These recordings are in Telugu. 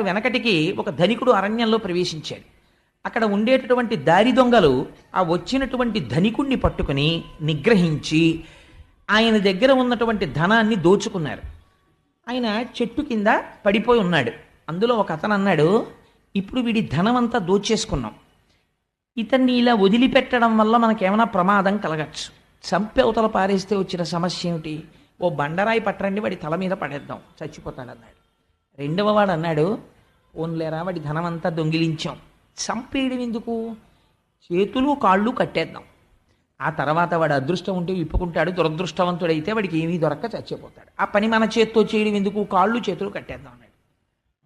వెనకటికి ఒక ధనికుడు అరణ్యంలో ప్రవేశించాడు. అక్కడ ఉండేటటువంటి దారి దొంగలు ఆ వచ్చినటువంటి ధనికుణ్ణి పట్టుకుని నిగ్రహించి ఆయన దగ్గర ఉన్నటువంటి ధనాన్ని దోచుకున్నారు. ఆయన చెట్టు కింద పడిపోయి ఉన్నాడు. అందులో ఒక అతను అన్నాడు ఇప్పుడు వీడి ధనం అంతా దోచేసుకున్నాం. ఇతన్ని ఇలా వదిలిపెట్టడం వల్ల మనకేమైనా ప్రమాదం కలగచ్చు. చంపి అవతల పారేస్తే వచ్చిన సమస్య ఏమిటి? ఓ బండరాయి పట్టరండి వాడి తల మీద పడేద్దాం. చచ్చిపోతాడన్నాడు. రెండవ వాడు అన్నాడు ఓన్లేరా వాడి ధనం అంతా దొంగిలించాం. చంపేయడం ఎందుకు? చేతులు కాళ్ళు కట్టేద్దాం. ఆ తర్వాత వాడు అదృష్టం ఉంటే విప్పుకుంటాడు దురదృష్టవంతుడైతే వాడికి ఏమీ దొరక్క చచ్చిపోతాడు. ఆ పని మన చేత్తో చేయడం ఎందుకు? కాళ్ళు చేతులు కట్టేద్దాం అన్నాడు.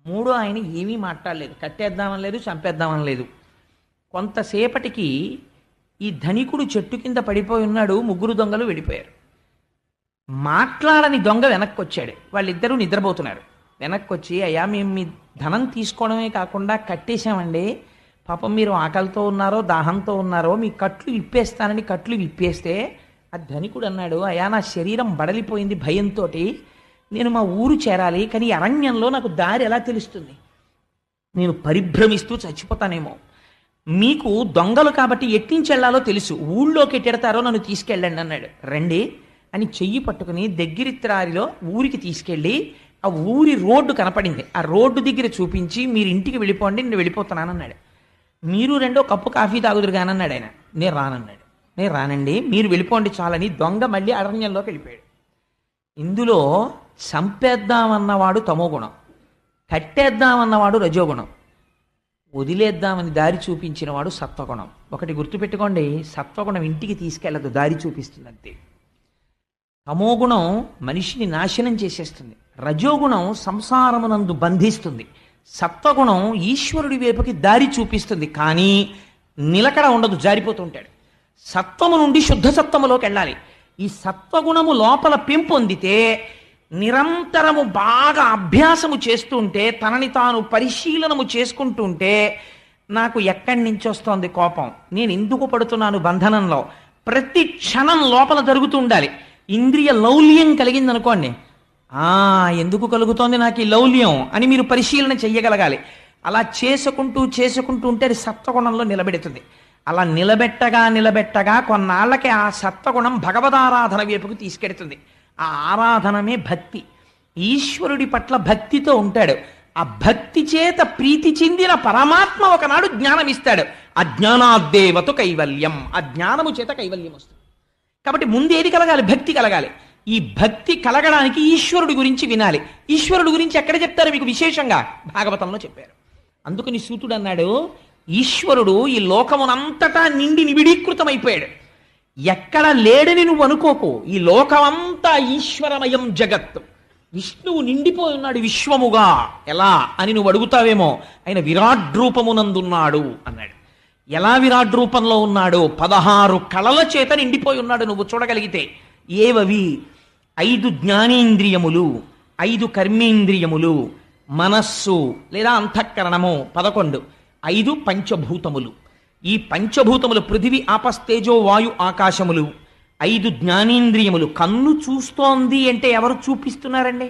మూడో ఆయన ఏమీ మాట్లాడలేదు. కట్టేద్దామని లేదు చంపేద్దామని లేదు. కొంతసేపటికి ఈ ధనికుడు చెట్టు కింద పడిపోయి ఉన్నాడు ముగ్గురు దొంగలు వెళ్ళిపోయారు మాట్లాడని దొంగ వెనక్కి వచ్చాడు వాళ్ళిద్దరూ నిద్రపోతున్నారు. వెనక్కి వచ్చి అయ్యా మేము మీ ధనం తీసుకోవడమే కాకుండా కట్టేశామండి. పాపం మీరు ఆకలితో ఉన్నారో దాహంతో ఉన్నారో మీ కట్లు విప్పేస్తానని కట్లు విప్పేస్తే ఆ ధనికుడు అన్నాడు అయ్యా నా శరీరం బడలిపోయింది భయంతో నేను మా ఊరు చేరాలి కానీ అరణ్యంలో నాకు దారి ఎలా తెలుస్తుంది? నేను పరిభ్రమిస్తూ చచ్చిపోతానేమో. మీకు దొంగలు కాబట్టి ఎట్టించి వెళ్ళాలో తెలుసు. ఊళ్ళోకి ఎట్టెడతారో నన్ను తీసుకెళ్ళండి అన్నాడు. రండి అని చెయ్యి పట్టుకుని దగ్గరి త్రారిలో ఊరికి తీసుకెళ్ళి ఆ ఊరి రోడ్డు కనపడింది. ఆ రోడ్డు దగ్గర చూపించి మీరు ఇంటికి వెళ్ళిపోండి నేను వెళ్ళిపోతున్నానన్నాడు. మీరు రెండో కప్పు కాఫీ తాగుదురు కానన్నాడు ఆయన. నేను రానన్నాడు. నేను రానండి మీరు వెళ్ళిపోండి చాలని దొంగ మళ్ళీ అరణ్యంలోకి వెళ్ళిపోయాడు. ఇందులో చంపేద్దామన్నవాడు తమో గుణం కట్టేద్దామన్నవాడు రజోగుణం వదిలేద్దామని దారి చూపించిన వాడు సత్వగుణం. ఒకటి గుర్తుపెట్టుకోండి సత్వగుణం ఇంటికి తీసుకెళ్ళదు దారి చూపిస్తుంది అంతే. తమోగుణం మనిషిని నాశనం చేసేస్తుంది. రజోగుణం సంసారమునందు బంధిస్తుంది. సత్వగుణం ఈశ్వరుడి వైపుకి దారి చూపిస్తుంది. కానీ నిలకడ ఉండదు జారిపోతుంటాడు. సత్వము నుండి శుద్ధ సత్వములోకి వెళ్ళాలి. ఈ సత్వగుణము లోపల పెంపొందితే నిరంతరము బాగా అభ్యాసము చేస్తుంటే తనని తాను పరిశీలనము చేసుకుంటుంటే నాకు ఎక్కడి నుంచి వస్తోంది కోపం? నేను ఎందుకు పడుతున్నాను బంధనంలో? ప్రతి క్షణం లోపల జరుగుతూ ఉండాలి. ఇంద్రియ లౌల్యం కలిగిందనుకోండి ఆ ఎందుకు కలుగుతోంది నాకు ఈ లౌల్యం అని మీరు పరిశీలన చెయ్యగలగాలి. అలా చేసుకుంటూ చేసుకుంటూ ఉంటే అది సత్వగుణంలో నిలబెడుతుంది. అలా నిలబెట్టగా నిలబెట్టగా కొన్నాళ్ళకి ఆ సత్వగుణం భగవదారాధన వైపుకు తీసుకెడుతుంది. ఆ ఆరాధనమే భక్తి. ఈశ్వరుడి పట్ల భక్తితో ఉంటాడు. ఆ భక్తి చేత ప్రీతి చెందిన పరమాత్మ ఒకనాడు జ్ఞానం ఇస్తాడు అజ్ఞానాద్దేవతు కైవల్యం. ఆ జ్ఞానము చేత కైవల్యం వస్తుంది. కాబట్టి ముందేది కలగాలి? భక్తి కలగాలి. ఈ భక్తి కలగడానికి ఈశ్వరుడి గురించి వినాలి. ఈశ్వరుడి గురించి ఎక్కడ చెప్తారు మీకు విశేషంగా? భాగవతంలో చెప్పారు. అందుకని సూతుడు అన్నాడు ఈశ్వరుడు ఈ లోకమునంతటా నిండి నిబిడీకృతమైపోయాడు. ఎక్కడ లేడని నువ్వు అనుకోకు. ఈ లోకమంతా ఈశ్వరమయం జగత్ విష్ణువు నిండిపోయి ఉన్నాడు విశ్వముగా. ఎలా అని నువ్వు అడుగుతావేమో? ఆయన విరాట్ రూపమునందున్నాడు అన్నాడు. ఎలా విరాట్ రూపంలో ఉన్నాడు? పదహారు కళల చేత నిండిపోయి ఉన్నాడు నువ్వు చూడగలిగితే. ఏవవి? ఐదు జ్ఞానేంద్రియములు ఐదు కర్మేంద్రియములు మనస్సు లేదా అంతఃకరణము పదకొండు. ఐదు పంచభూతములు. ఈ పంచభూతములు పృథివి ఆపస్తేజో వాయు ఆకాశములు. ఐదు జ్ఞానేంద్రియములు. కన్ను చూస్తోంది అంటే ఎవరు చూపిస్తున్నారండి?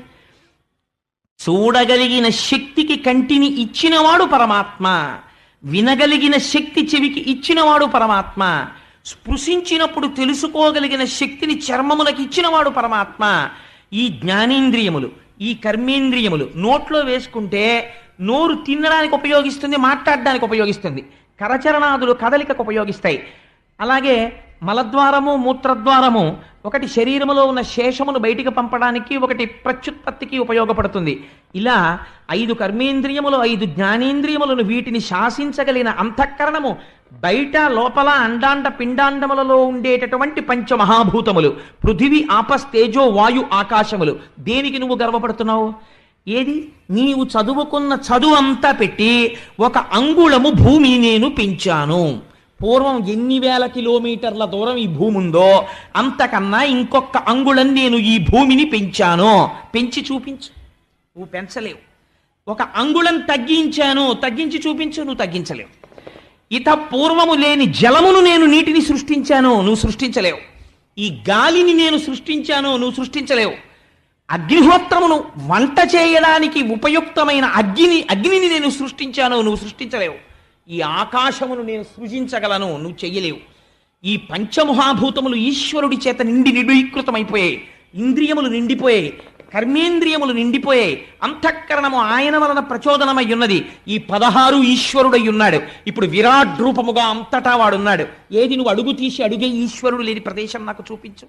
చూడగలిగిన శక్తికి కంటిని ఇచ్చినవాడు పరమాత్మ. వినగలిగిన శక్తి చెవికి ఇచ్చినవాడు పరమాత్మ. స్పృశించినప్పుడు తెలుసుకోగలిగిన శక్తిని చర్మములకు ఇచ్చినవాడు పరమాత్మ. ఈ జ్ఞానేంద్రియములు ఈ కర్మేంద్రియములు నోట్లో వేసుకుంటే నోరు తినడానికి ఉపయోగిస్తుంది మాట్లాడడానికి ఉపయోగిస్తుంది. కరచరణాదులు కదలికకు ఉపయోగిస్తాయి. అలాగే మలద్వారము మూత్రద్వారము ఒకటి శరీరములో ఉన్న శేషమును బయటికి పంపడానికి ఒకటి ప్రత్యుత్పత్తికి ఉపయోగపడుతుంది. ఇలా ఐదు కర్మేంద్రియములు ఐదు జ్ఞానేంద్రియములను వీటిని శాసించగలిగిన అంతఃకరణము బయట లోపల అండాండ పిండాండములలో ఉండేటటువంటి పంచమహాభూతములు. పృథివి ఆపస్తేజో వాయు ఆకాశములు. దేనికి నువ్వు గర్వపడుతున్నావు? ఏది? నీవు చదువుకున్న చదువు అంతా పెట్టి ఒక అంగుళము భూమిని నేను పెంచాను. పూర్వం ఎన్ని వేల కిలోమీటర్ల దూరం ఈ భూమి ఉందో అంతకన్నా ఇంకొక అంగుళం నేను ఈ భూమిని పెంచాను. పెంచి చూపించు. నువ్వు పెంచలేవు. ఒక అంగుళం తగ్గించాను. తగ్గించి చూపించు నువ్వు తగ్గించలేవు. ఇత పూర్వము లేని జలమును నేను నీటిని సృష్టించాను. నువ్వు సృష్టించలేవు. ఈ గాలిని నేను సృష్టించాను. నువ్వు సృష్టించలేవు. అగ్నిహోత్రమును వంట చేయడానికి ఉపయుక్తమైన అగ్ని అగ్నిని నేను సృష్టించాను. నువ్వు సృష్టించలేవు. ఈ ఆకాశమును నేను సృజించగలను నువ్వు చెయ్యలేవు. ఈ పంచమహాభూతములు ఈశ్వరుడి చేత నిండి నిడీకృతమైపోయాయి ఇంద్రియములు నిండిపోయాయి. కర్మేంద్రియములు నిండిపోయాయి. అంతఃకరణము ఆయన వలన ప్రచోదనమై ఉన్నది. ఈ పదహారు ఈశ్వరుడై ఉన్నాడు. ఇప్పుడు విరాట్ రూపముగా అంతటా వాడున్నాడు. ఏది నువ్వు అడుగు తీసి అడుగే ఈశ్వరుడు లేని ప్రదేశం నాకు చూపించు.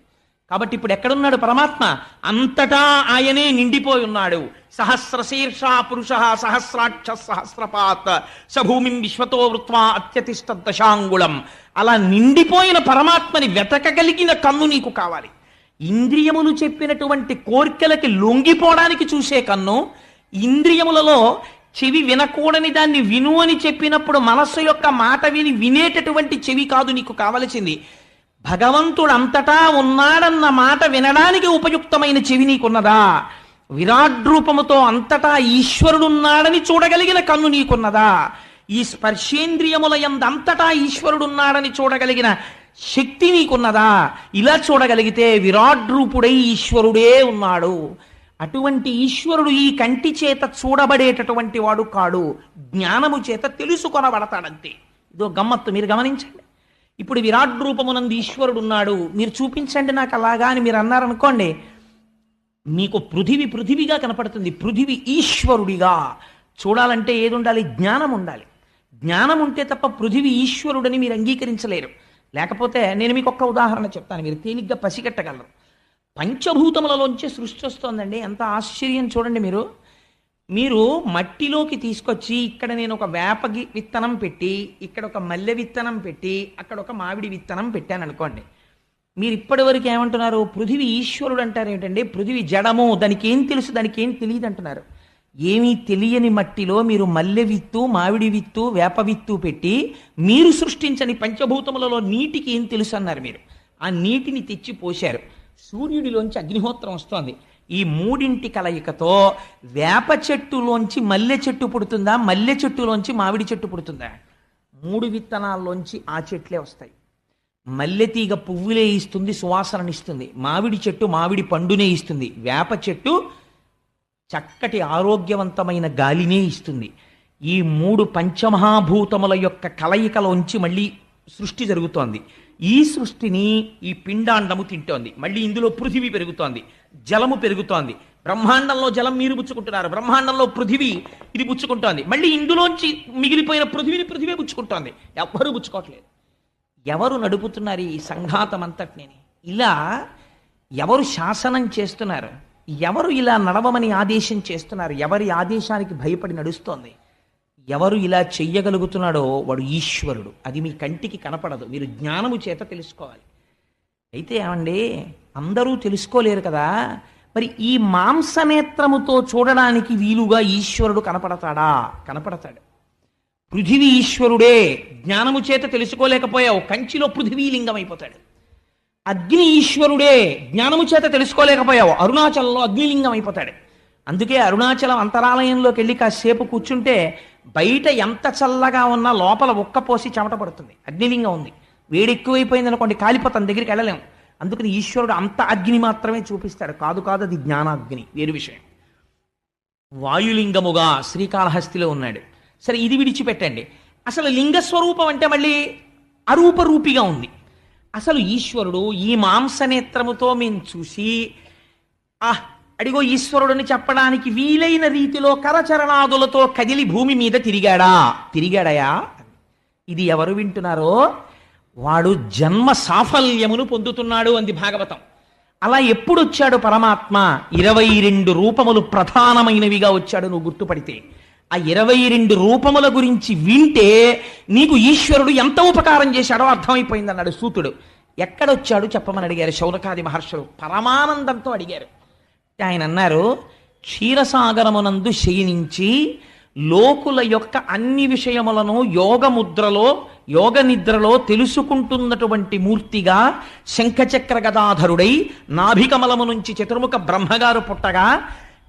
కాబట్టి ఇప్పుడు ఎక్కడున్నాడు పరమాత్మ? అంతటా ఆయనే నిండిపోయి ఉన్నాడు. సహస్రశీర్ష పురుష సహస్రాక్ష సహస్రపాత్ సభూమిం విశ్వతో వృత్వా అత్యతిష్ట దశాంగుళం అలా నిండిపోయిన పరమాత్మని వెతకగలిగిన కన్ను నీకు కావాలి. ఇంద్రియములు చెప్పినటువంటి కోర్కెలకి లొంగిపోవడానికి చూసే కన్ను ఇంద్రియములలో చెవి వినకూడని దాన్ని విను అని చెప్పినప్పుడు మనస్సు యొక్క మాట విని వినేటటువంటి చెవి కాదు నీకు కావలసింది. భగవంతుడు అంతటా ఉన్నాడన్న మాట వినడానికి ఉపయుక్తమైన చెవి నీకున్నదా? విరాట్ రూపముతో అంతటా ఈశ్వరుడున్నాడని చూడగలిగిన కన్ను నీకున్నదా? ఈ స్పర్శేంద్రియముల అంతటా ఈశ్వరుడున్నాడని చూడగలిగిన శక్తి నీకున్నదా? ఇలా చూడగలిగితే విరాట్ రూపుడై ఈశ్వరుడే ఉన్నాడు. అటువంటి ఈశ్వరుడు ఈ కంటి చేత చూడబడేటటువంటి వాడు కాడు. జ్ఞానము చేత తెలుసుకొనబడతాడంతే. ఇదో గమ్మత్తు మీరు గమనించండి. ఇప్పుడు విరాట్ రూపమునందు ఈశ్వరుడు ఉన్నాడు మీరు చూపించండి నాకు అలాగా అని మీరు అన్నారనుకోండి మీకు పృథివి పృథివిగా కనపడుతుంది. పృథివి ఈశ్వరుడిగా. చూడాలంటే ఏది ఉండాలి జ్ఞానం ఉండాలి జ్ఞానం ఉంటే తప్ప పృథివి ఈశ్వరుడని మీరు అంగీకరించలేరు. లేకపోతే నేను మీకు ఒక్క ఉదాహరణ చెప్తాను. మీరు తేలిగ్గా పసిగట్టగలరు. పంచభూతములలోంచి సృష్టి వస్తోందండి. ఎంత ఆశ్చర్యం చూడండి మీరు. మీరు మట్టిలోకి తీసుకొచ్చి ఇక్కడ నేను ఒక వేప విత్తనం పెట్టి ఇక్కడ ఒక మల్లె విత్తనం పెట్టి అక్కడ ఒక మామిడి విత్తనం పెట్టాను అనుకోండి. మీరు ఇప్పటి వరకు ఏమంటున్నారు? పృథివీ ఈశ్వరుడు అంటారు ఏంటండి? పృథివీ జడము. దానికి ఏం తెలుసు? దానికి ఏం తెలియదు అంటున్నారు. ఏమీ తెలియని మట్టిలో మీరు మల్లె విత్తు మామిడి విత్తు వేప విత్తు పెట్టి మీరు సృష్టించని పంచభూతములలో నీటికి ఏం తెలుసు అన్నారు మీరు. ఆ నీటిని తెచ్చి పోశారు. సూర్యుడిలోంచి అగ్నిహోత్రం వస్తోంది. ఈ మూడింటి కలయికతో వేప చెట్టులోంచి మల్లె చెట్టు పుడుతుందా? మల్లె చెట్టులోంచి మామిడి చెట్టు పుడుతుందా? మూడు విత్తనాల్లోంచి ఆ చెట్లే వస్తాయి. మల్లె తీగ పువ్వులే ఇస్తుంది సువాసననిస్తుంది మామిడి చెట్టు మామిడి పండునే ఇస్తుంది. వేప చెట్టు చక్కటి ఆరోగ్యవంతమైన గాలినే ఇస్తుంది. ఈ మూడు పంచమహాభూతముల యొక్క కలయికలోంచి మళ్ళీ సృష్టి జరుగుతోంది. ఈ సృష్టిని ఈ పిండాండము తింటోంది. మళ్ళీ ఇందులో పృథివీ పెరుగుతోంది. జలము పెరుగుతోంది. బ్రహ్మాండంలో జలం మీరు పుచ్చుకుంటున్నారు. బ్రహ్మాండంలో పృథివీ ఇది పుచ్చుకుంటోంది. మళ్ళీ ఇందులోంచి మిగిలిపోయిన పృథివీని పృథివీ పుచ్చుకుంటోంది. ఎవ్వరు పుచ్చుకోవట్లేదు. ఎవరు నడుపుతున్నారు ఈ సంఘాతం అంతటిని ఇలా ఎవరు శాసనం చేస్తున్నారు? ఎవరు ఇలా నడవమని ఆదేశం చేస్తున్నారు? ఎవరి ఆదేశానికి భయపడి నడుస్తోంది? ఎవరు ఇలా చెయ్యగలుగుతున్నాడో వాడు ఈశ్వరుడు. అది మీ కంటికి కనపడదు. మీరు జ్ఞానము చేత తెలుసుకోవాలి. అయితే ఏమండి? అందరూ తెలుసుకోలేరు కదా? మరి ఈ మాంసనేత్రముతో చూడడానికి వీలుగా ఈశ్వరుడు కనపడతాడా? కనపడతాడు. పృథివీ ఈశ్వరుడే. జ్ఞానము చేత తెలుసుకోలేకపోయావు. కంచిలో పృథివీ లింగం అయిపోతాడు. అగ్ని ఈశ్వరుడే. జ్ఞానము చేత తెలుసుకోలేకపోయావు. అరుణాచలంలో అగ్నిలింగం అయిపోతాడు. అందుకే అరుణాచలం అంతరాలయంలోకి వెళ్ళి కాసేపు కూర్చుంటే బయట ఎంత చల్లగా ఉన్నా లోపల ఒక్కపోసి చెమట పడుతుంది. అగ్నిలింగం ఉంది. వేడి ఎక్కువైపోయింది అనుకోండి కాలిపోతాం దగ్గరికి వెళ్ళలేం. అందుకని ఈశ్వరుడు అంత అగ్ని మాత్రమే చూపిస్తాడు. కాదు కాదు అది జ్ఞానాగ్ని వేరు విషయం. వాయులింగముగా శ్రీకాళహస్తిలో ఉన్నాడు. సరే ఇది విడిచిపెట్టండి. అసలు లింగస్వరూపం అంటే మళ్ళీ అరూపరూపిగా ఉంది. అసలు ఈశ్వరుడు ఈ మాంసనేత్రముతో మేము చూసి ఆహ్ అడిగో ఈశ్వరుడిని చెప్పడానికి వీలైన రీతిలో కరచరణాదులతో కదిలి భూమి మీద తిరిగాడా? తిరిగాడయా? ఇది ఎవరు వింటున్నారో? వాడు జన్మ సాఫల్యమును పొందుతున్నాడు అంది భాగవతం. అలా ఎప్పుడు వచ్చాడు పరమాత్మ? ఇరవై రెండు రూపములు ప్రధానమైనవిగా వచ్చాడు నువ్వు గుర్తుపడితే. ఆ ఇరవై రెండు రూపముల గురించి వింటే నీకు ఈశ్వరుడు ఎంత ఉపకారం చేశాడో అర్థమైపోయింది అన్నాడు సూతుడు. ఎక్కడొచ్చాడు చెప్పమని అడిగారు శౌనకాది మహర్షులు. పరమానందంతో అడిగారు. ఆయన అన్నారు క్షీరసాగరమునందు శయనించి లోకుల యొక్క అన్ని విషయములను యోగముద్రలో యోగ నిద్రలో తెలుసుకుంటున్నటువంటి మూర్తిగా శంఖచక్ర గదాధరుడై నాభికమలము నుంచి చతుర్ముఖ బ్రహ్మగారు పుట్టగా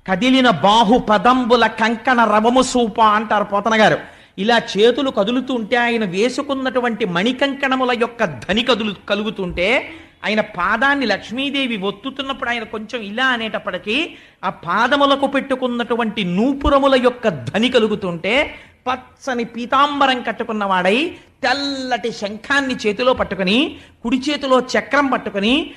కదిలిన బాహు పదంబుల కంకణ రవము సూప అంటారు పోతన గారు ఇలా చేతులు కదులుతుంటే ఆయన వేసుకున్నటువంటి మణికంకణముల యొక్క ధని కదులు కలుగుతుంటే ఆయన పాదాన్ని లక్ష్మీదేవి ఒత్తుతున్నప్పుడు ఆయన కొంచెం ఇలా అనేటప్పటికీ ఆ పాదములకు పెట్టుకున్నటువంటి నూపురముల యొక్క ధ్వని కలుగుతుంటే పచ్చని పీతాంబరం కట్టుకున్న వాడై తెల్లటి శంఖాన్ని చేతిలో పట్టుకుని కుడి చేతిలో చక్రం పట్టుకుని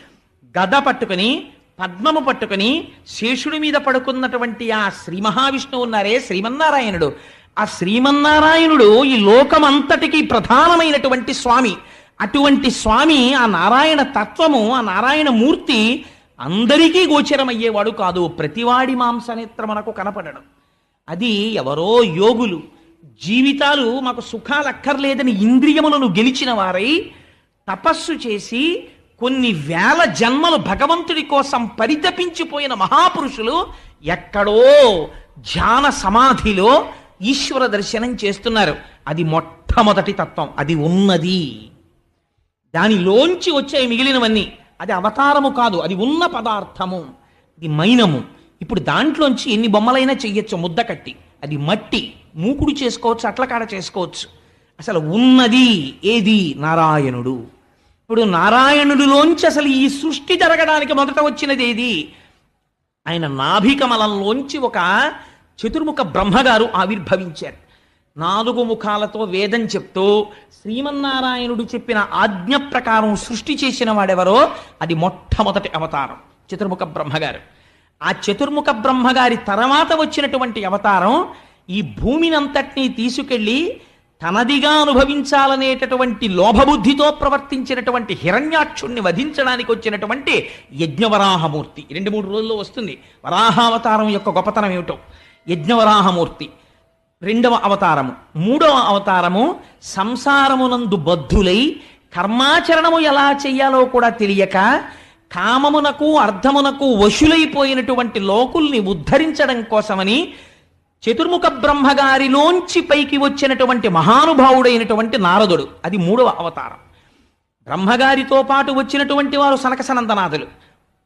గద పట్టుకుని పద్మము పట్టుకుని శేషుడి మీద పడుకున్నటువంటి ఆ శ్రీ మహావిష్ణువు ఉన్నారే శ్రీమన్నారాయణుడు. ఆ శ్రీమన్నారాయణుడు ఈ లోకమంతటికీ ప్రధానమైనటువంటి స్వామి. అటువంటి స్వామి ఆ నారాయణ తత్వము ఆ నారాయణ మూర్తి అందరికీ గోచరమయ్యేవాడు కాదు. ప్రతివాడి మాంసనేత్రమునకు కనపడడం. అది ఎవరో యోగులు. జీవితాలు మాకు సుఖాలు అక్కర్లేదని ఇంద్రియములను గెలిచిన వారై తపస్సు చేసి కొన్ని వేల జన్మలు భగవంతుడి కోసం పరితపించిపోయిన మహాపురుషులు ఎక్కడో ధ్యాన సమాధిలో ఈశ్వర దర్శనం చేస్తున్నారు. అది మొట్టమొదటి తత్వం. అది ఉన్నది. దానిలోంచి వచ్చే మిగిలినవన్నీ అది అవతారము కాదు అది ఉన్న పదార్థము ఇది మైనము. ఇప్పుడు దాంట్లోంచి ఎన్ని బొమ్మలైనా చెయ్యొచ్చు ముద్ద కట్టి. అది మట్టి మూకుడు చేసుకోవచ్చు అట్లకాడ చేసుకోవచ్చు. అసలు ఉన్నది ఏది? నారాయణుడు. ఇప్పుడు నారాయణుడిలోంచి అసలు ఈ సృష్టి జరగడానికి మొదట వచ్చినది ఏది? ఆయన నాభికమలంలోంచి ఒక చతుర్ముఖ బ్రహ్మగారు ఆవిర్భవించారు. నాలుగు ముఖాలతో వేదం చెప్తూ శ్రీమన్నారాయణుడు చెప్పిన ఆజ్ఞ ప్రకారం సృష్టి చేసిన వాడెవరో అది మొట్టమొదటి అవతారం చతుర్ముఖ బ్రహ్మగారు. ఆ చతుర్ముఖ బ్రహ్మగారి తర్వాత వచ్చినటువంటి అవతారం ఈ భూమినంతటినీ తీసుకెళ్ళి తనదిగా అనుభవించాలనేటటువంటి లోభబుద్ధితో ప్రవర్తించినటువంటి హిరణ్యాక్షుణ్ణి వధించడానికి వచ్చినటువంటి యజ్ఞవరాహమూర్తి. రెండు మూడు రోజుల్లో వస్తుంది. వరాహావతారం యొక్క గొప్పతనం ఏమిటో? యజ్ఞవరాహమూర్తి. రెండవ అవతారము. మూడవ అవతారము సంసారమునందు బద్ధులై కర్మాచరణము ఎలా చెయ్యాలో కూడా తెలియక కామమునకు అర్థమునకు వశులైపోయినటువంటి లోకుల్ని ఉద్ధరించడం కోసమని చతుర్ముఖ బ్రహ్మగారిలోంచి పైకి వచ్చినటువంటి మహానుభావుడైనటువంటి నారదుడు. అది మూడవ అవతారం. బ్రహ్మగారితో పాటు వచ్చినటువంటి వారు సనకసనందనాథులు.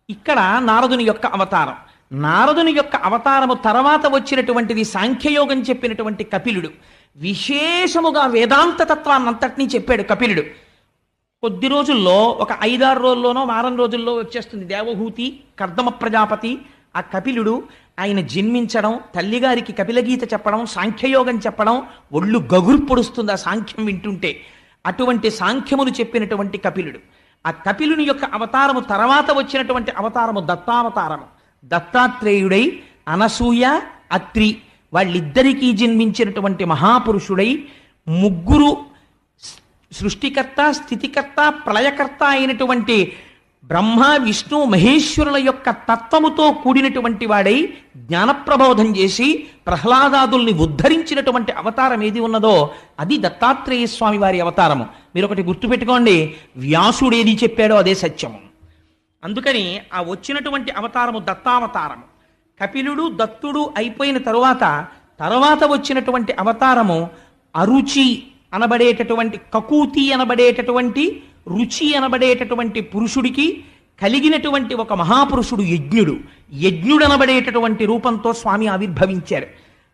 ఇక్కడ నారదుని యొక్క అవతారం. నారదుని యొక్క అవతారము తర్వాత వచ్చినటువంటిది సాంఖ్యయోగం చెప్పినటువంటి కపిలుడు. విశేషముగా వేదాంత తత్వాన్నంతటినీ చెప్పాడు కపిలుడు. కొద్ది రోజుల్లో ఒక ఐదారు రోజుల్లోనో వారం రోజుల్లో వచ్చేస్తుంది దేవహూతి కర్దమ ప్రజాపతి. ఆ కపిలుడు ఆయన జన్మించడం తల్లిగారికి కపిలగీత చెప్పడం సాంఖ్యయోగం చెప్పడం ఒళ్ళు గగురు పొడుస్తుంది ఆ సాంఖ్యం వింటుంటే. అటువంటి సాంఖ్యములు చెప్పినటువంటి కపిలుడు. ఆ కపిలుని యొక్క అవతారము తర్వాత వచ్చినటువంటి అవతారము దత్తావతారము. దత్తాత్రేయుడై అనసూయ అత్రి వాళ్ళిద్దరికీ జన్మించినటువంటి మహాపురుషుడై ముగ్గురు సృష్టికర్త స్థితికర్త ప్రళయకర్త అయినటువంటి బ్రహ్మ విష్ణు మహేశ్వరుల యొక్క తత్వముతో కూడినటువంటి వాడై జ్ఞానప్రబోధం చేసి ప్రహ్లాదాదుల్ని ఉద్ధరించినటువంటి అవతారం ఏది ఉన్నదో అది దత్తాత్రేయ స్వామి వారి అవతారము. మీరు ఒకటి గుర్తుపెట్టుకోండి. వ్యాసుడు ఏది చెప్పాడో అదే సత్యము. అందుకని ఆ వచ్చినటువంటి అవతారము దత్తావతారము. కపిలుడు దత్తుడు అయిపోయిన తరువాత తర్వాత వచ్చినటువంటి అవతారము అరుచి అనబడేటటువంటి కకూతి అనబడేటటువంటి రుచి అనబడేటటువంటి పురుషుడికి కలిగినటువంటి ఒక మహాపురుషుడు యజ్ఞుడు. యజ్ఞుడు అనబడేటటువంటి రూపంతో స్వామి ఆవిర్భవించారు.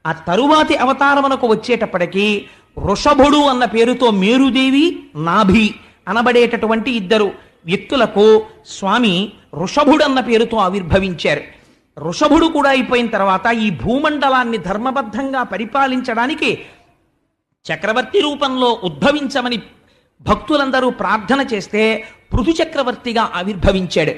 ఆ తరువాతి అవతారమునకు వచ్చేటప్పటికీ వృషభుడు అన్న పేరుతో మేరుదేవి నాభి అనబడేటటువంటి ఇద్దరు. వ్యక్తులకు స్వామి వృషభుడు అన్న పేరుతో ఆవిర్భవించారు. ఋషభుడు కూడా అయిపోయిన తర్వాత ఈ భూమండలాన్ని ధర్మబద్ధంగా పరిపాలించడానికి చక్రవర్తి రూపంలో ఉద్భవించమని భక్తులందరూ ప్రార్థన చేస్తే పృథు చక్రవర్తిగా ఆవిర్భవించాడు.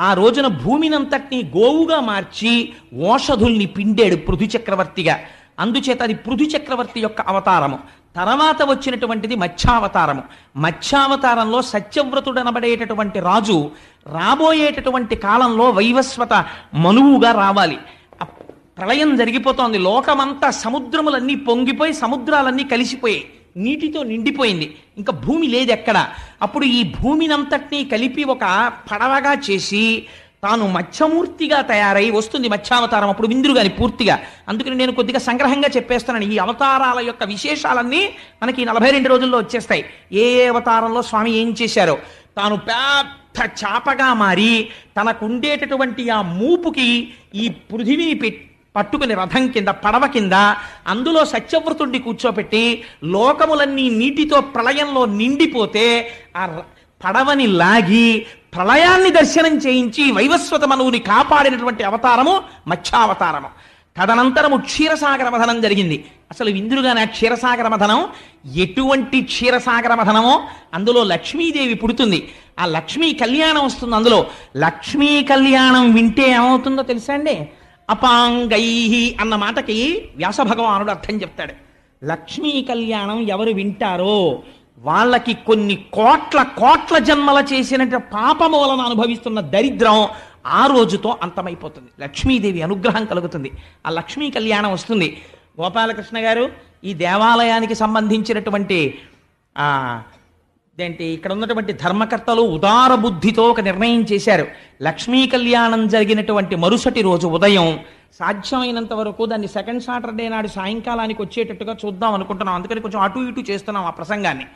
ఆ రోజున భూమినంతటినీ గోవుగా మార్చి ఓషధుల్ని పిండాడు పృథు చక్రవర్తిగా. అందుచేత అది పృథు చక్రవర్తి యొక్క అవతారము. తర్వాత వచ్చినటువంటిది మత్స్యావతారము. మత్స్యావతారంలో సత్యవ్రతుడు అనబడేటటువంటి రాజు రాబోయేటటువంటి కాలంలో వైవస్వత మనువుగా రావాలి. ప్రళయం జరిగిపోతోంది. లోకమంతా సముద్రములన్నీ పొంగిపోయి సముద్రాలన్నీ కలిసిపోయాయి. నీటితో నిండిపోయింది. ఇంకా భూమి లేదు ఎక్కడ అప్పుడు ఈ భూమినంతటినీ కలిపి ఒక పడవగా చేసి తాను మత్స్యమూర్తిగా తయారై వస్తుంది మత్స్యావతారం అప్పుడు విందురు గాని పూర్తిగా. అందుకని నేను కొద్దిగా సంగ్రహంగా చెప్పేస్తున్నాను ఈ అవతారాల యొక్క విశేషాలన్నీ మనకి నలభై రెండు రోజుల్లో వచ్చేస్తాయి. ఏ ఏ అవతారంలో స్వామి ఏం చేశారో. తాను పెద్ద చాపగా మారి తనకుండేటటువంటి ఆ మూపుకి ఈ పృథివీని పెట్టి పట్టుకుని రథం కింద పడవ కింద అందులో సత్యవ్రతుడిని కూర్చోపెట్టి లోకములన్నీ నీటితో ప్రళయంలో నిండిపోతే ఆ ర- పడవని లాగి ప్రళయాన్ని దర్శనం చేయించి వైవస్వత మనువుని కాపాడినటువంటి అవతారము మత్స్యావతారము తదనంతరము క్షీరసాగర మథనం జరిగింది. అసలు ఇంద్రుగానే క్షీరసాగర మథనం ఎటువంటి క్షీరసాగర మథనమో అందులో లక్ష్మీదేవి పుడుతుంది. ఆ లక్ష్మీ కళ్యాణం వస్తుంది అందులో. లక్ష్మీ కళ్యాణం వింటే ఏమవుతుందో తెలుసా అండి? అపాంగై అన్న మాటకి వ్యాస భగవానుడు అర్థం చెప్తాడు. లక్ష్మీ కళ్యాణం ఎవరు వింటారో వాళ్ళకి కొన్ని కోట్ల కోట్ల జన్మల చేసిన పాపము వలన అనుభవిస్తున్న దరిద్రం ఆ రోజుతో అంతమైపోతుంది. లక్ష్మీదేవి అనుగ్రహం కలుగుతుంది. ఆ లక్ష్మీ కళ్యాణం వస్తుంది. గోపాలకృష్ణ గారు ఈ దేవాలయానికి సంబంధించినటువంటి ఏంటి ఇక్కడ ఉన్నటువంటి ధర్మకర్తలు ఉదార బుద్ధితో ఒక నిర్ణయం చేశారు. లక్ష్మీ కళ్యాణం జరిగినటువంటి మరుసటి రోజు ఉదయం సాధ్యమైనంత వరకు దాన్ని సెకండ్ సాటర్డే నాడు సాయంకాలానికి వచ్చేటట్టుగా చూద్దాం అనుకుంటున్నాం. అందుకని కొంచెం అటు ఇటు చేస్తున్నాం ఆ ప్రసంగాన్ని.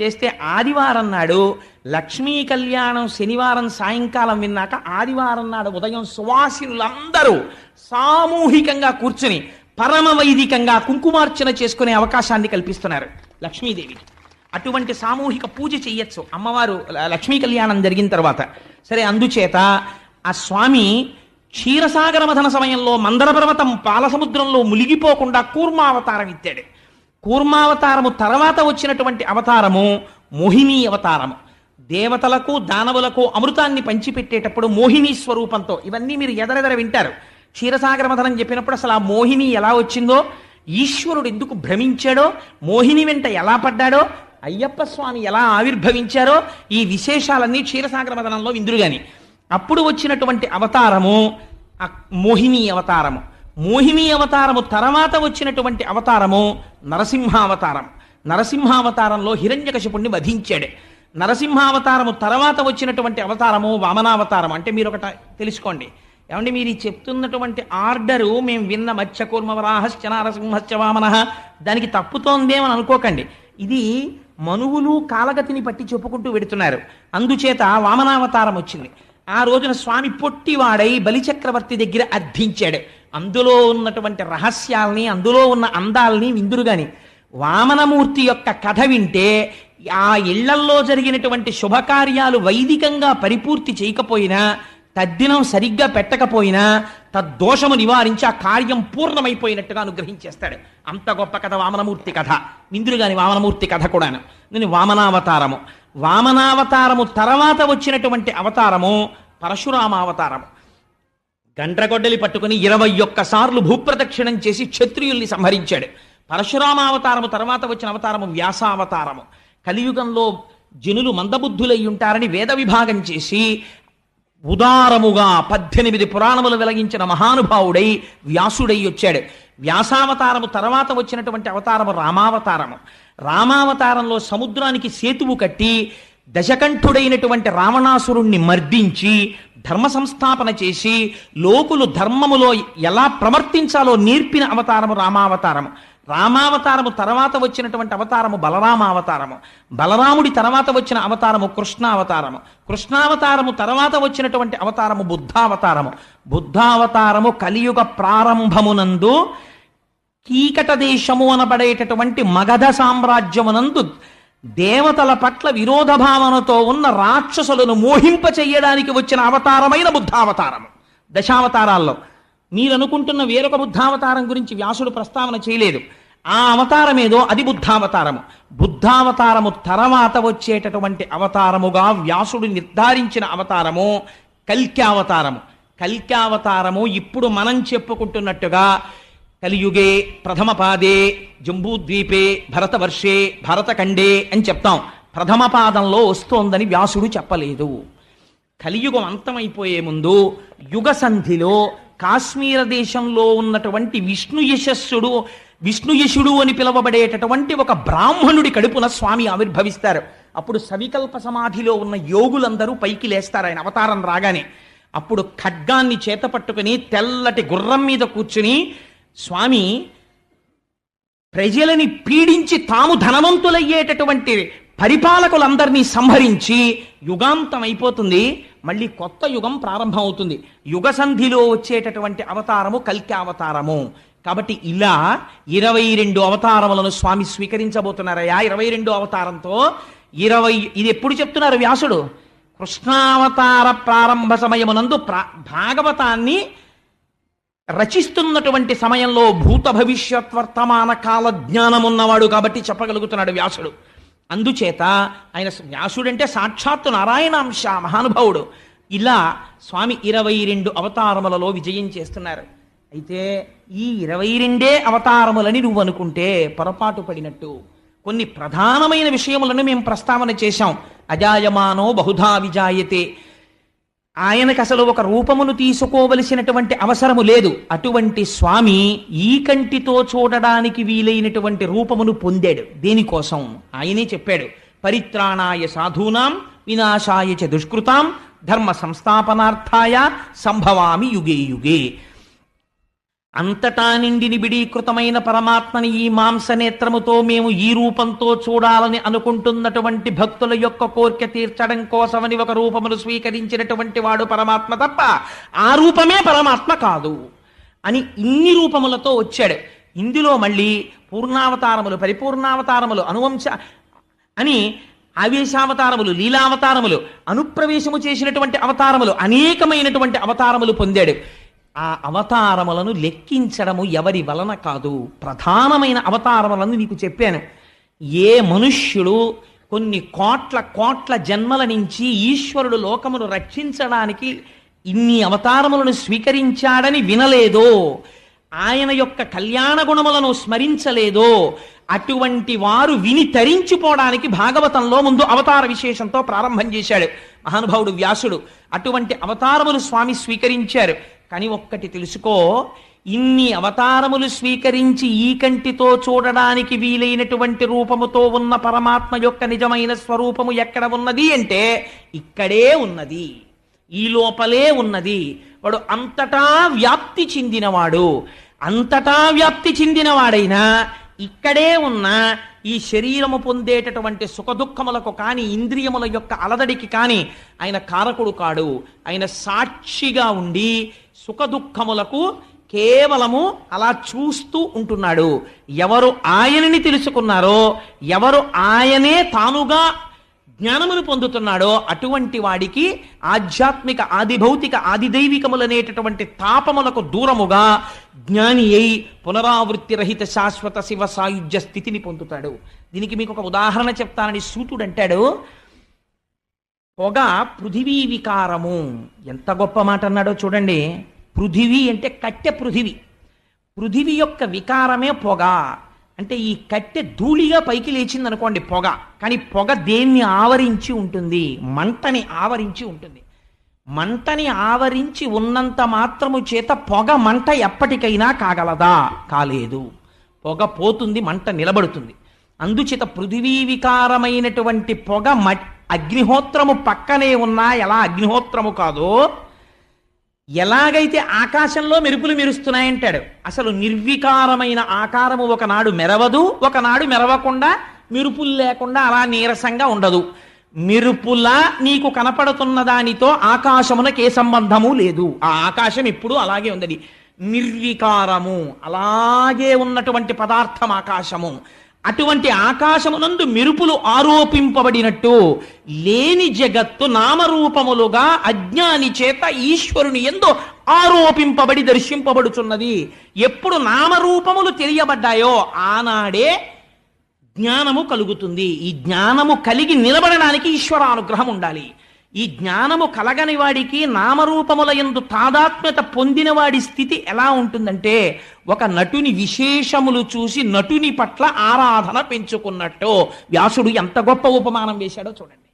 చేస్తే ఆదివారం నాడు లక్ష్మీ కళ్యాణం శనివారం సాయంకాలం విన్నాక ఆదివారం నాడు ఉదయం సువాసినులందరూ సామూహికంగా కూర్చుని పరమ వైదికంగా కుంకుమార్చన చేసుకునే అవకాశాన్ని కల్పిస్తున్నారు లక్ష్మీదేవికి అటువంటి సామూహిక పూజ చెయ్యొచ్చు. అమ్మవారు లక్ష్మీ కళ్యాణం జరిగిన తర్వాత. సరే అందుచేత ఆ స్వామి క్షీరసాగర మథన సమయంలో మందర పర్వతం పాలసముద్రంలో మునిగిపోకుండా కూర్మావతారం ఇచ్చాడు కూర్మావతారము తర్వాత వచ్చినటువంటి అవతారము మోహిని అవతారము. దేవతలకు దానవులకు అమృతాన్ని పంచిపెట్టేటప్పుడు మోహిని స్వరూపంతో ఇవన్నీ మీరు ఎదరెదర వింటారు. క్షీరసాగర మథనం చెప్పినప్పుడు అసలు ఆ మోహిని ఎలా వచ్చిందో ఈశ్వరుడు ఎందుకు భ్రమించాడో మోహిని వెంట ఎలా పడ్డాడో అయ్యప్ప స్వామి ఎలా ఆవిర్భవించారో ఈ విశేషాలన్నీ క్షీరసాగర మథనంలో విందురుగాని. అప్పుడు వచ్చినటువంటి అవతారము మోహిని అవతారము. మోహిని అవతారము తర్వాత వచ్చినటువంటి అవతారము నరసింహావతారం. నరసింహావతారంలో హిరణ్యకశిపుణ్ణి వధించాడు. నరసింహావతారము తర్వాత వచ్చినటువంటి అవతారము వామనావతారం అంటే మీరు ఒకట తెలుసుకోండి. ఏమంటే మీరు ఈ చెప్తున్నటువంటి ఆర్డరు మేము విన్న మత్స్యకూర్మవరాహశ్చ నరసింహశ్చ వామన. దానికి తప్పుతోందేమని అనుకోకండి. ఇది మనువులు కాలగతిని పట్టి చెప్పుకుంటూ వెడుతున్నారు. అందుచేత వామనావతారం వచ్చింది. ఆ రోజున స్వామి పొట్టివాడై బలిచక్రవర్తి దగ్గర అర్థించాడు. అందులో ఉన్నటువంటి రహస్యాల్ని అందులో ఉన్న అందాల్ని విందురుగాని వామనమూర్తి యొక్క కథ వింటే ఆ ఇళ్ళల్లో జరిగినటువంటి శుభకార్యాలు వైదికంగా పరిపూర్తి చేయకపోయినా తద్దినం సరిగ్గా పెట్టకపోయినా తద్దోషము నివారించి ఆ కార్యం పూర్ణమైపోయినట్టుగా అనుగ్రహించేస్తాడు. అంత గొప్ప కథ వామనమూర్తి కథ. ఇంద్రుగాని వామనమూర్తి కథ కూడాను. నేను వామనావతారము. వామనావతారము తర్వాత వచ్చినటువంటి అవతారము పరశురామావతారము. గండ్రగొడ్డలి పట్టుకుని ఇరవై ఒక్కసార్లు భూప్రదక్షిణం చేసి క్షత్రియుల్ని సంహరించాడు. పరశురామావతారము తర్వాత వచ్చిన అవతారము వ్యాసావతారము. కలియుగంలో జనులు మందబుద్ధులై ఉంటారని వేద విభాగం చేసి ఉదారముగా పద్దెనిమిది పురాణములు వెలగించిన మహానుభావుడై వ్యాసుడై వచ్చాడు. వ్యాసావతారము తర్వాత వచ్చినటువంటి అవతారము రామావతారము. రామావతారంలో సముద్రానికి సేతువు కట్టి దశకంఠుడైనటువంటి రావణాసురుణ్ణి మర్దించి ధర్మ సంస్థాపన చేసి లోకులు ధర్మములో ఎలా ప్రవర్తించాలో నేర్పిన అవతారము రామావతారము. రామావతారము తర్వాత వచ్చినటువంటి అవతారము బలరామావతారము బలరాముడి తర్వాత వచ్చిన అవతారము కృష్ణావతారము కృష్ణావతారము తర్వాత వచ్చినటువంటి అవతారము బుద్ధావతారము బుద్ధావతారము కలియుగ ప్రారంభమునందు కీకట దేశము అనబడేటటువంటి మగధ సామ్రాజ్యమునందు దేవతల పట్ల విరోధ భావనతో ఉన్న రాక్షసులను మోహింప చెయ్యడానికి వచ్చిన అవతారమైన బుద్ధావతారము దశావతారాల్లో. మీరు అనుకుంటున్న వేరొక బుద్ధావతారం గురించి వ్యాసుడు ప్రస్తావన చేయలేదు. ఆ అవతారం ఏదో అది బుద్ధావతారము బుద్ధావతారము తర్వాత వచ్చేటటువంటి అవతారముగా వ్యాసుడు నిర్ధారించిన అవతారము కల్క్యావతారము. కల్క్యావతారము ఇప్పుడు మనం చెప్పుకుంటున్నట్టుగా కలియుగే ప్రథమ పాదే జంబూద్వీపే భరతవర్షే భరతఖండే అని చెప్తాం. ప్రథమ పాదంలో వస్తోందని వ్యాసుడు చెప్పలేదు. కలియుగం అంతమైపోయే ముందు యుగ సంధిలో కాశ్మీర దేశంలో ఉన్నటువంటి విష్ణు యశస్సుడు విష్ణు యశుడు అని పిలువబడేటటువంటి ఒక బ్రాహ్మణుడి కడుపున స్వామి ఆవిర్భవిస్తారు. అప్పుడు సవికల్ప సమాధిలో ఉన్న యోగులందరూ పైకి లేస్తారు ఆయన అవతారం రాగానే. అప్పుడు ఖడ్గాన్ని చేత పట్టుకుని తెల్లటి గుర్రం మీద కూర్చుని స్వామి ప్రజలని పీడించి తాము ధనవంతులయ్యేటటువంటి పరిపాలకులందరినీ సంహరించి యుగాంతం అయిపోతుంది. మళ్ళీ కొత్త యుగం ప్రారంభమవుతుంది. యుగ సంధిలో వచ్చేటటువంటి అవతారము కల్కి అవతారము కాబట్టి ఇలా ఇరవై రెండు అవతారములను స్వామి స్వీకరించబోతున్నారయ్యా. ఇరవై రెండు అవతారంతో ఇరవై ఇది ఎప్పుడు చెప్తున్నారు వ్యాసుడు? కృష్ణావతార ప్రారంభ సమయమునందు ప్రా భాగవతాన్ని రచిస్తున్నటువంటి సమయంలో భూత భవిష్యత్ వర్తమాన కాల జ్ఞానం ఉన్నవాడు కాబట్టి చెప్పగలుగుతున్నాడు వ్యాసుడు. అందుచేత ఆయన వ్యాసుడంటే సాక్షాత్తు నారాయణాంశ మహానుభావుడు. ఇలా స్వామి ఇరవై రెండు అవతారములలో విజయం చేస్తున్నారు. అయితే ఈ ఇరవై రెండే అవతారములని నువ్వు అనుకుంటే పొరపాటు పడినట్టు. కొన్ని ప్రధానమైన విషయములను మేము ప్రస్తావన చేశాం. అజాయమానో బహుధా విజాయతే. ఆయనకు అసలు ఒక రూపమును తీసుకోవలసినటువంటి అవసరము లేదు. అటువంటి స్వామి ఈ కంటితో చూడడానికి వీలైనటువంటి రూపమును పొందాడు. దేనికోసం? ఆయనే చెప్పాడు. పరిత్రాణాయ సాధూనాం వినాశాయ చ దుష్కృతాం ధర్మ సంస్థాపనార్థాయ సంభవామి యుగే యుగే. అంతటా నిండి నిబిడీకృతమైన పరమాత్మని ఈ మాంసనేత్రముతో మేము ఈ రూపంతో చూడాలని అనుకుంటున్నటువంటి భక్తుల యొక్క కోరిక తీర్చడం కోసమని ఒక రూపమును స్వీకరించినటువంటి వాడు పరమాత్మ తప్ప ఆ రూపమే పరమాత్మ కాదు అని ఇన్ని రూపములతో వచ్చాడు. ఇందులో మళ్ళీ పూర్ణావతారములు పరిపూర్ణావతారములు అనువంశ అని ఆవేశావతారములు లీలావతారములు అనుప్రవేశము చేసినటువంటి అవతారములు అనేకమైనటువంటి అవతారములు పొందాడు. ఆ అవతారములను లెక్కించడము ఎవరి వలన కాదు. ప్రధానమైన అవతారములను నీకు చెప్పాను. ఏ మనుష్యుడు కొన్ని కోట్ల కోట్ల జన్మల నుంచి ఈశ్వరుడు లోకమును రక్షించడానికి ఇన్ని అవతారములను స్వీకరించాడని వినలేదో ఆయన యొక్క కళ్యాణ గుణములను స్మరించలేదో అటువంటి వారు విని తరించిపోవడానికి భాగవతంలో ముందు అవతార విశేషంతో ప్రారంభం చేశాడు మహానుభావుడు వ్యాసుడు. అటువంటి అవతారములు స్వామి స్వీకరించారు. కానీ ఒక్కటి తెలుసుకో ఇన్ని అవతారములు స్వీకరించి ఈ కంటితో చూడడానికి వీలైనటువంటి రూపముతో ఉన్న పరమాత్మ యొక్క నిజమైన స్వరూపము ఎక్కడ ఉన్నది అంటే ఇక్కడే ఉన్నది ఈ లోపలే ఉన్నది. వాడు అంతటా వ్యాప్తి చెందినవాడు. అంతటా వ్యాప్తి చెందినవాడైనా ఇక్కడే ఉన్న ఈ శరీరము పొందేటటువంటి సుఖదుఖములకు కానీ ఇంద్రియముల యొక్క అలదడికి కానీ ఆయన కారకుడు కాడు. ఆయన సాక్షిగా ఉండి సుఖదుఖములకు కేవలము అలా చూస్తూ ఉంటున్నాడు. ఎవరు ఆయనని తెలుసుకున్నారో ఎవరు ఆయనే తానుగా జ్ఞానమును పొందుతున్నాడో అటువంటి వాడికి ఆధ్యాత్మిక ఆదిభౌతిక ఆదిదైవికములనేటటువంటి తాపములకు దూరముగా జ్ఞాని అయి పునరావృత్తి రహిత శాశ్వత శివ సాయుధ్య స్థితిని పొందుతాడు. దీనికి మీకు ఒక ఉదాహరణ చెప్తానని సూతుడు అంటాడు. పొగ పృథివీ వికారము. ఎంత గొప్ప మాట అన్నాడో చూడండి. పృథివీ అంటే కట్టె పృథివీ. పృథివీ యొక్క వికారమే పొగ. అంటే ఈ కట్టె ధూళిగా పైకి లేచింది అనుకోండి పొగ. కానీ పొగ దేన్ని ఆవరించి ఉంటుంది? మంటని ఆవరించి ఉంటుంది. మంటని ఆవరించి ఉన్నంత మాత్రము చేత పొగ మంట ఎప్పటికైనా కాగలదా? కాలేదు. పొగ పోతుంది మంట నిలబడుతుంది. అందుచేత పృథివీ వికారమైనటువంటి పొగ మ అగ్నిహోత్రము పక్కనే ఉన్నా ఎలా అగ్నిహోత్రము కాదో ఎలాగైతే ఆకాశంలో మెరుపులు మెరుస్తున్నాయంటాడు అసలు నిర్వికారమైన ఆకారము ఒకనాడు మెరవదు ఒకనాడు మెరవకుండా మెరుపులు లేకుండా అలా నీరసంగా ఉండదు. మెరుపులా నీకు కనపడుతున్న దానితో ఆకాశమునకు ఏ సంబంధము లేదు. ఆ ఆకాశం ఎప్పుడూ అలాగే ఉందని నిర్వికారము అలాగే ఉన్నటువంటి పదార్థం ఆకాశము. అటువంటి ఆకాశమునందు మెరుపులు ఆరోపింపబడినట్టు లేని జగత్తు నామరూపములుగా అజ్ఞాని చేత ఈశ్వరుని ఎందు ఆరోపింపబడి దర్శింపబడుచున్నది. ఎప్పుడు నామరూపములు తెలియబడ్డాయో ఆనాడే జ్ఞానము కలుగుతుంది. ఈ జ్ఞానము కలిగి నిలబడడానికి ఈశ్వరానుగ్రహం ఉండాలి. ఈ జ్ఞానము కలగని వాడికి నామరూపముల ఎందు తాదాత్మ్యత పొందిన వాడి స్థితి ఎలా ఉంటుందంటే ఒక నటుని విశేషములు చూసి నటుని పట్ల ఆరాధన పెంచుకున్నట్టు. వ్యాసుడు ఎంత గొప్ప ఉపమానం వేశాడో చూడండి.